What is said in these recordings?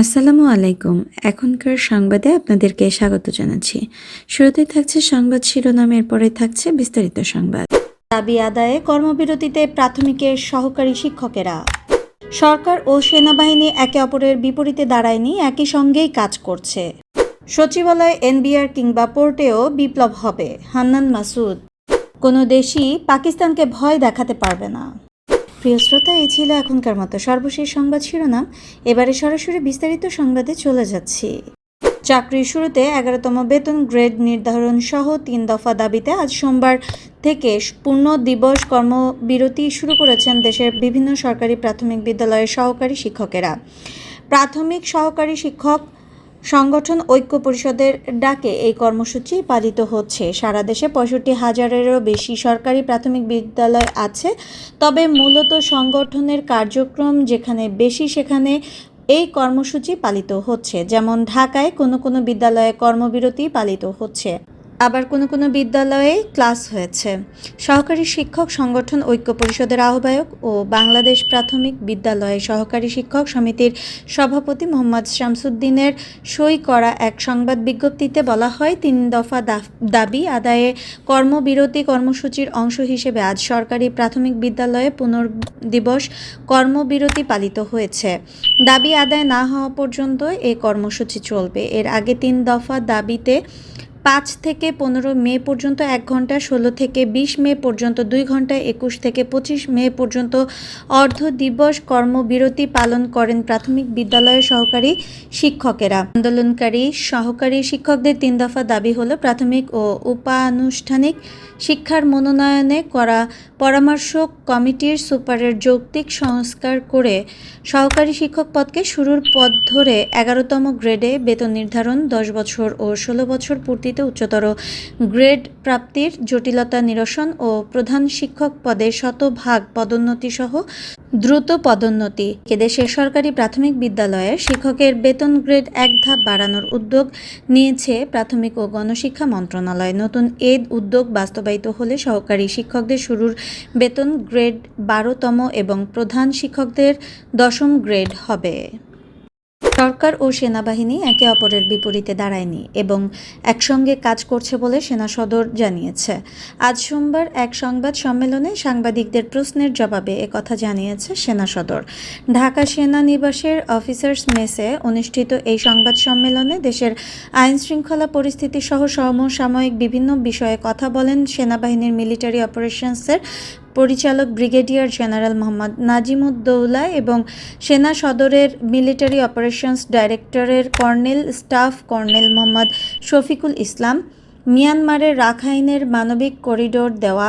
আসসালামু আলাইকুম। এখনকার সংবাদে আপনাদেরকে স্বাগত জানাচ্ছি। শুরুতে থাকছে সংবাদ শিরোনামের পরে থাকছে বিস্তারিত সংবাদ। দাবি আদায়ে কর্মবিরতিতে প্রাথমিকের সহকারী শিক্ষকেরা। সরকার ও সেনাবাহিনী একে অপরের বিপরীতে দাঁড়ায়নি, একই সঙ্গেই কাজ করছে। সচিবালয়, এনবিআর কিংবা পোর্টেও বিপ্লব হবে, হান্নান মাসুদ। কোনো দেশই পাকিস্তানকে ভয় দেখাতে পারবে না। প্রিয় শ্রোতা, এই ছিল এখনকার মতো সর্বশেষ সংবাদ শিরোনাম। এবারে সরাসরি বিস্তারিত সংবাদে চলে যাচ্ছি। চাকরির শুরুতে এগারোতম বেতন গ্রেড নির্ধারণ সহ তিন দফা দাবিতে আজ সোমবার থেকে পূর্ণ দিবস কর্মবিরতি শুরু করেছেন দেশের বিভিন্ন সরকারি প্রাথমিক বিদ্যালয়ের সহকারী শিক্ষকেরা। প্রাথমিক সহকারী শিক্ষক সংগঠন ঐক্য পরিষদের ডাকে এই কর্মসূচি পালিত হচ্ছে। সারা দেশে পঁয়ষট্টি হাজারেরও বেশি সরকারি প্রাথমিক বিদ্যালয় আছে। তবে মূলত সংগঠনের কার্যক্রম যেখানে বেশি, সেখানে এই কর্মসূচি পালিত হচ্ছে। যেমন ঢাকায় কোনো কোনো বিদ্যালয়ে কর্মবিরতি পালিত হচ্ছে। আবার কোনো কোনো বিদ্যালয়ে ক্লাস হয়েছে। সহকারী শিক্ষক সংগঠন ঐক্য পরিষদের আহ্বায়ক ও বাংলাদেশ প্রাথমিক বিদ্যালয়ে সহকারী শিক্ষক সমিতির সভাপতি মোহাম্মদ শামসুদ্দিনের সই করা এক সংবাদ বিজ্ঞপ্তিতে বলা হয়, তিন দফা দাবি আদায়ে কর্মবিরতি কর্মসূচির অংশ হিসেবে আজ সরকারি প্রাথমিক বিদ্যালয়ে পুনর্দিবস কর্মবিরতি পালিত হয়েছে। দাবি আদায় না হওয়া পর্যন্ত এ কর্মসূচি চলবে। এর আগে তিন দফা দাবিতে পাঁচ থেকে পনেরো মে পর্যন্ত এক ঘণ্টা, ষোলো থেকে বিশ মে পর্যন্ত দুই ঘণ্টা, একুশ থেকে পঁচিশ মে পর্যন্ত অর্ধ দিবস কর্মবিরতি পালন করেন প্রাথমিক বিদ্যালয়ের সহকারী শিক্ষকেরা। আন্দোলনকারী সহকারী শিক্ষকদের তিন দফা দাবি হলো প্রাথমিক ও উপানুষ্ঠানিক শিক্ষার মনোনয়নে করা পরামর্শক কমিটির সুপারের যৌক্তিক সংস্কার করে সহকারী শিক্ষক পদকে শুরুর পদ ধরে এগারোতম গ্রেডে বেতন নির্ধারণ, দশ বছর ও ষোলো বছর পূর্তিতে উচ্চতর গ্রেড প্রাপ্তির জটিলতা নিরসন ও প্রধান শিক্ষক পদে শতভাগ পদোন্নতি সহ দ্রুত পদোন্নতি। এদেশের সরকারি প্রাথমিক বিদ্যালয়ে শিক্ষকের বেতন গ্রেড এক ধাপ বাড়ানোর উদ্যোগ নিয়েছে প্রাথমিক ও গণশিক্ষা মন্ত্রণালয়। নতুন এদ উদ্যোগ বাস্তবায়িত হলে সহকারী শিক্ষকদের শুরুর বেতন গ্রেড বারোতম এবং প্রধান শিক্ষকদের দশম গ্রেড হবে। সরকার ও সেনাবাহিনী একে অপরের বিপরীতে দাঁড়ায়নি এবং একসঙ্গে কাজ করছে বলে সেনা সদর জানিয়েছে। আজ সোমবার এক সংবাদ সম্মেলনে সাংবাদিকদের প্রশ্নের জবাবে একথা জানিয়েছে সেনা সদর। ঢাকা সেনা নিবাসের অফিসার্স মেসে অনুষ্ঠিত এই সংবাদ সম্মেলনে দেশের আইন শৃঙ্খলা পরিস্থিতি সহ সমসাময়িক বিভিন্ন বিষয়ে কথা বলেন সেনাবাহিনীর মিলিটারি অপারেশনসের পরিচালক ব্রিগেডিয়ার জেনারেল মোহাম্মদ নাজিমুদ্দৌলা এবং সেনা সদরের military operations ডাইরেক্টরের colonel staff colonel Mohammad Shafiqul Islam মিয়ানমারের রাখাইনের মানবিক করিডোর দেওয়া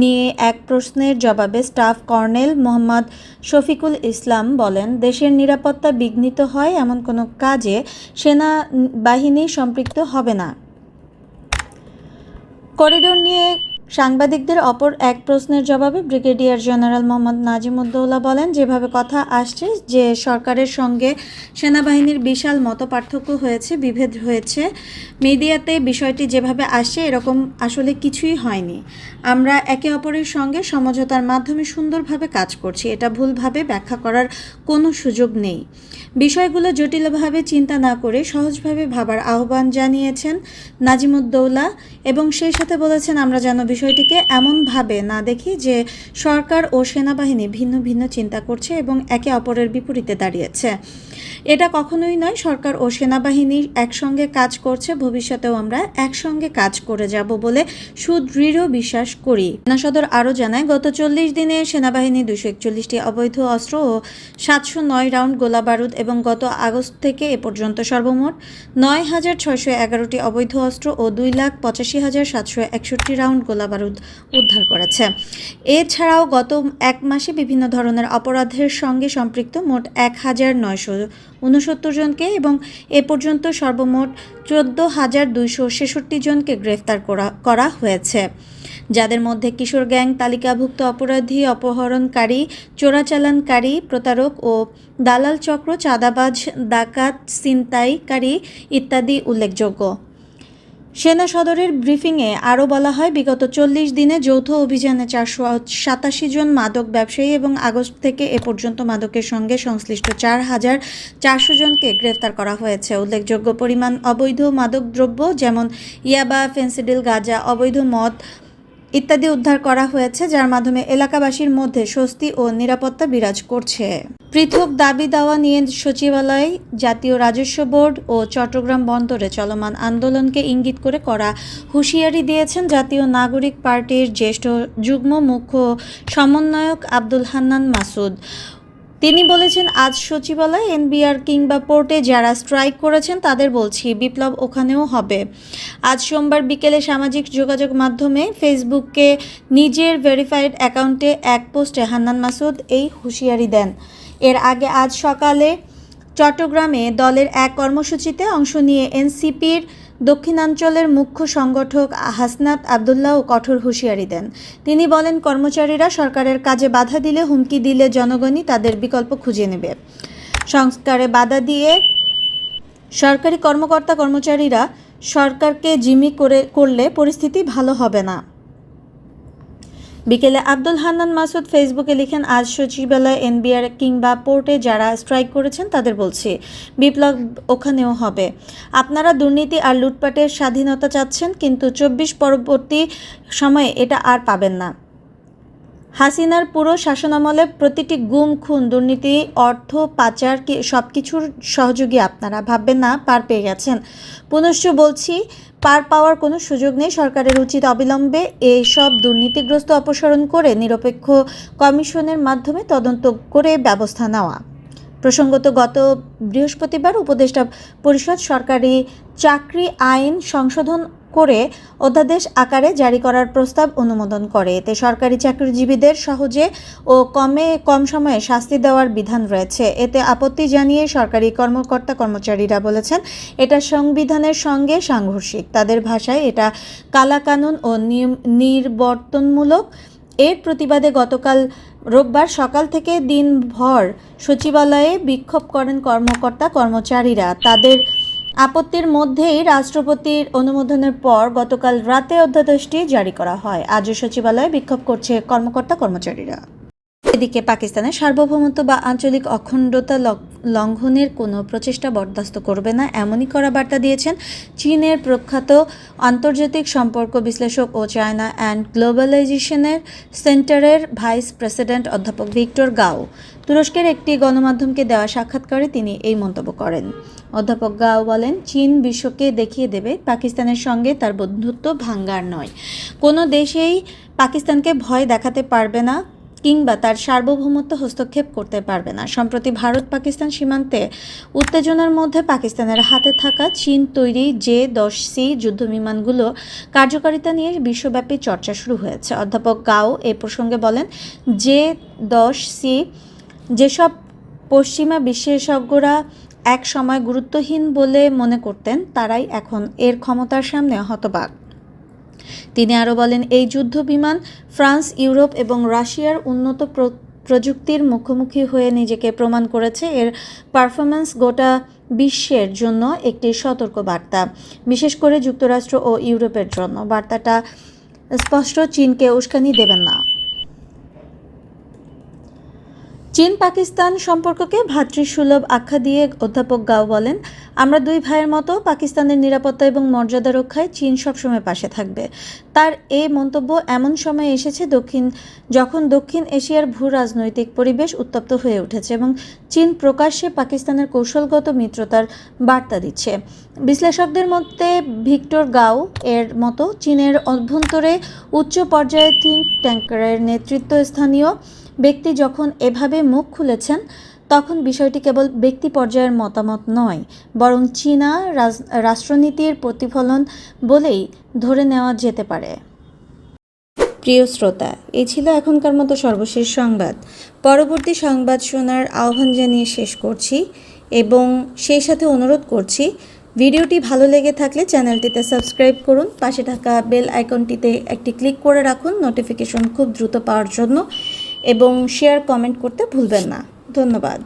নিয়ে এক প্রশ্নের জবাবে স্টাফ কর্নেল মোহাম্মদ শফিকুল ইসলাম বলেন, দেশের নিরাপত্তা বিঘ্নিত হয় এমন কোনো কাজে সেনা বাহিনী সম্পৃক্ত হবে না। করিডোর নিয়ে সাংবাদিকদের অপর এক প্রশ্নের জবাবে ব্রিগেডিয়ার জেনারেল মোহাম্মদ নাজিমুদ্দৌলা বলেন, যেভাবে কথা আসছে যে সরকারের সঙ্গে সেনাবাহিনীর বিশাল মত পার্থক্য হয়েছে, বিভেদ হয়েছে, মিডিয়াতে বিষয়টি যেভাবে আসছে, এরকম আসলে কিছুই হয়নি। আমরা একে অপরের সঙ্গে সমঝোতার মাধ্যমে সুন্দরভাবে কাজ করছি, এটা ভুলভাবে ব্যাখ্যা করার কোনো সুযোগ নেই। বিষয়গুলো জটিলভাবে চিন্তা না করে সহজভাবে ভাবার আহ্বান জানিয়েছেন নাজিমুদ্দৌলা এবং সেই সাথে বলেছেন, আমরা যেন বিষয়টিকে এমনভাবে না দেখি যে সরকার ও সেনাবাহিনী ভিন্ন ভিন্ন চিন্তা করছে এবং একে অপরের বিপরীতে দাঁড়িয়েছে। এটা কখনোই নয়, সরকার ও সেনাবাহিনী একসঙ্গে কাজ করছে, ভবিষ্যতেও আমরা একসঙ্গে কাজ করে যাব বলে সুদৃঢ় বিশ্বাস করি। সদর আরও জানায়, গত চল্লিশ দিনে সেনাবাহিনী দুশো একচল্লিশটি অবৈধ অস্ত্র ও সাতশো নয় রাউন্ড গোলা বারুদ এবং গত আগস্ট থেকে এ পর্যন্ত সর্বমোট নয় হাজার ছয়শো এগারোটি অবৈধ অস্ত্র ও দুই লাখ পঁচাশি হাজার সাতশো একষট্টি রাউন্ড গোলা বারুদ উদ্ধার করেছে। এছাড়াও গত এক মাসে বিভিন্ন ধরনের অপরাধের সঙ্গে সম্পৃক্ত মোট এক হাজার নয়শো উনসত্তর জনকে এবং এ পর্যন্ত সর্বমোট চোদ্দ হাজার দুইশো ছেষট্টি জনকে গ্রেফতার করা করা হয়েছে। যাদের মধ্যে কিশোর গ্যাং তালিকাভুক্ত অপরাধী, অপহরণকারী, চোরাচালানকারী, প্রতারক ও দালাল চক্র, চাঁদাবাজ, ডাকাত, ছিনতাইকারী ইত্যাদি উল্লেখযোগ্য। সেনা সদরের ব্রিফিংয়ে আরও বলা হয়, বিগত চল্লিশ দিনে যৌথ অভিযানে চারশো সাতাশি জন মাদক ব্যবসায়ী এবং আগস্ট থেকে এ পর্যন্ত মাদকের সঙ্গে সংশ্লিষ্ট চার হাজার চারশো জনকে গ্রেফতার করা হয়েছে। উল্লেখযোগ্য পরিমাণ অবৈধ মাদক দ্রব্য যেমন ইয়াবা, ফেন্সিডিল, গাঁজা, অবৈধ মদ ইত্যাদি উদ্ধার করা হয়েছে, যার মাধ্যমে এলাকাবাসীর মধ্যে স্বস্তি ও নিরাপত্তা বিরাজ করছে। পৃথক দাবি দাওয়া নিয়ে সচিবালয়, জাতীয় রাজস্ব বোর্ড ও চট্টগ্রাম বন্দরে চলমান আন্দোলনকে ইঙ্গিত করে করা হুঁশিয়ারি দিয়েছেন জাতীয় নাগরিক পার্টির জ্যেষ্ঠ যুগ্ম মুখ্য সমন্বয়ক আব্দুল হান্নান মাসুদ। তিনি বলেছেন, আজ সচিবালয়, এনবিআর কিংবা পোর্টে যারা স্ট্রাইক করেছেন, তাদের বলছি বিপ্লব ওখানেও হবে। আজ সোমবার বিকেলে সামাজিক যোগাযোগ মাধ্যমে ফেসবুকে নিজের ভেরিফাইড অ্যাকাউন্টে এক পোস্টে হান্নান মাসুদ এই হুঁশিয়ারি দেন। এর আগে আজ সকালে চট্টগ্রামে দলের এক কর্মসূচিতে অংশ নিয়ে এনসিপির দক্ষিণাঞ্চলের মুখ্য সংগঠক হাসনাত আবদুল্লাহ কঠোর হুঁশিয়ারি দেন। তিনি বলেন, কর্মচারীরা সরকারের কাজে বাধা দিলে হুমকি দিলে জনগণই তাদের বিকল্প খুঁজে নেবে। সংস্কারে বাধা দিয়ে সরকারি কর্মকর্তা কর্মচারীরা সরকারকে জিমি করে, করলে পরিস্থিতি ভালো হবে না। বিকেলে আব্দুল হান্নান মাসুদ ফেসবুকে লিখেন, আজ সচিবালয়, এনবিআর কিংবা পোর্টে যারা স্ট্রাইক করেছেন তাদের বলছি, বিপ্লব ওখানেও হবে। আপনারা দুর্নীতি আর লুটপাটের স্বাধীনতা চাচ্ছেন, কিন্তু চব্বিশ পরবর্তী সময়ে এটা আর পাবেন না। হাসিনার পুরো শাসনামলে প্রতিটি গুম, খুন, দুর্নীতি, অর্থ, পাচার সব কিছুর সহযোগী আপনারা। ভাববেন না, পার পেয়ে গেছেন। পুনশ্চ বলছি পার পাওয়ার কোনো সুযোগ নেই। সরকারের উচিত অবিলম্বে এই সব দুর্নীতিগ্রস্ত অপসারণ করে নিরপেক্ষ কমিশনের মাধ্যমে তদন্ত করে ব্যবস্থা নেওয়া। প্রসঙ্গত, গত বৃহস্পতিবার উপদেষ্টা পরিষদ সরকারি চাকরি আইন সংশোধন করে অধ্যাদেশ আকারে জারি করার প্রস্তাব অনুমোদন করে। এতে সরকারি চাকরিজীবীদের সহজে ও কমে কম সময়ে শাস্তি দেওয়ার বিধান রয়েছে। এতে আপত্তি জানিয়ে সরকারি কর্মকর্তা কর্মচারীরা বলেছেন, এটা সংবিধানের সঙ্গে সাংঘর্ষিক। তাদের ভাষায় এটা কালাকানুন ও নির্বর্তনমূলক। এর প্রতিবাদে গতকাল রোববার সকাল থেকে দিনভর সচিবালয়ে বিক্ষোভ করেন কর্মকর্তা কর্মচারীরা। তাদের আপত্তির মধ্যেই রাষ্ট্রপতির অনুমোদনের পর গতকাল রাতে অধ্যাদেশটি জারি করা হয়। আজ সচিবালয়ে বিক্ষোভ করছে কর্মকর্তা কর্মচারীরা এদিকে পাকিস্তানের সার্বভৌমত্ব বা আঞ্চলিক অখণ্ডতা লঙ্ঘনের কোনো প্রচেষ্টা বরদাস্ত করবে না, এমনই করা বার্তা দিয়েছেন চীনের প্রখ্যাত আন্তর্জাতিক সম্পর্ক বিশ্লেষক ও চায়না অ্যান্ড গ্লোবালাইজেশনের সেন্টারের ভাইস প্রেসিডেন্ট অধ্যাপক ভিক্টর গাও। তুরস্কের একটি গণমাধ্যমকে দেওয়া সাক্ষাৎকারে তিনি এই মন্তব্য করেন। অধ্যাপক গাও বলেন, চীন বিশ্বকে দেখিয়ে দেবে পাকিস্তানের সঙ্গে তার বন্ধুত্ব ভাঙ্গার নয়। কোনো দেশেই পাকিস্তানকে ভয় দেখাতে পারবে না কিংবা তার সার্বভৌমত্ব হস্তক্ষেপ করতে পারবে না। সম্প্রতি ভারত পাকিস্তান সীমান্তে উত্তেজনার মধ্যে পাকিস্তানের হাতে থাকা চীন তৈরি জে দশ সি যুদ্ধবিমানগুলো কার্যকারিতা নিয়ে বিশ্বব্যাপী চর্চা শুরু হয়েছে। অধ্যাপক গাও এ প্রসঙ্গে বলেন, জে দশ সি যেসব পশ্চিমা বিশেষজ্ঞরা এক সময় গুরুত্বহীন বলে মনে করতেন, তারাই এখন এর ক্ষমতার সামনে হতবাক। তিনি আরও বলেন, এই যুদ্ধ বিমান ফ্রান্স, ইউরোপ এবং রাশিয়ার উন্নত প্র- প্রযুক্তির মুখোমুখি হয়ে নিজেকে প্রমাণ করেছে। এর পারফরম্যান্স গোটা বিশ্বের জন্য একটি সতর্ক বার্তা বিশেষ করে যুক্তরাষ্ট্র ও ইউরোপের জন্য। বার্তাটা স্পষ্ট, চীনকে উস্কানি দেবেন না। চীন পাকিস্তান সম্পর্ককে ভ্রাতৃসুলভ আখ্যা দিয়ে অধ্যাপক গাও বলেন, আমরা দুই ভাইয়ের মতো পাকিস্তানের নিরাপত্তা এবং মর্যাদা রক্ষায় চীন সবসময় পাশে থাকবে। তার এই মন্তব্য এমন সময় এসেছে দক্ষিণ, যখন দক্ষিণ এশিয়ার ভূ রাজনৈতিক পরিবেশ উত্তপ্ত হয়ে উঠেছে এবং চীন প্রকাশ্যে পাকিস্তানের কৌশলগত মিত্রতার বার্তা দিচ্ছে। বিশ্লেষকদের মধ্যে ভিক্টর গাও এর মতো চীনের অভ্যন্তরে উচ্চ পর্যায়ে থিঙ্ক ট্যাঙ্কারের নেতৃত্ব স্থানীয় ব্যক্তি যখন এভাবে মুখ খুলেছেন, তখন বিষয়টি কেবল ব্যক্তি পর্যায়ের মতামত নয়, বরং চীনা রাষ্ট্রনীতির প্রতিফলন বলেই ধরে নেওয়া যেতে পারে। প্রিয় শ্রোতা এই ছিল এখনকার মতো সর্বশেষ সংবাদ। পরবর্তী সংবাদ শোনার আহ্বান জানিয়ে শেষ করছি, এবং সেই সাথে অনুরোধ করছি, ভিডিওটি ভালো লেগে থাকলে চ্যানেলটিতে সাবস্ক্রাইব করুন, পাশে থাকা বেল আইকনটিতে একটি ক্লিক করে রাখুন, নোটিফিকেশন খুব দ্রুত পাওয়ার জন্য। এবং শেয়ার কমেন্ট করতে ভুলবেন না। ধন্যবাদ।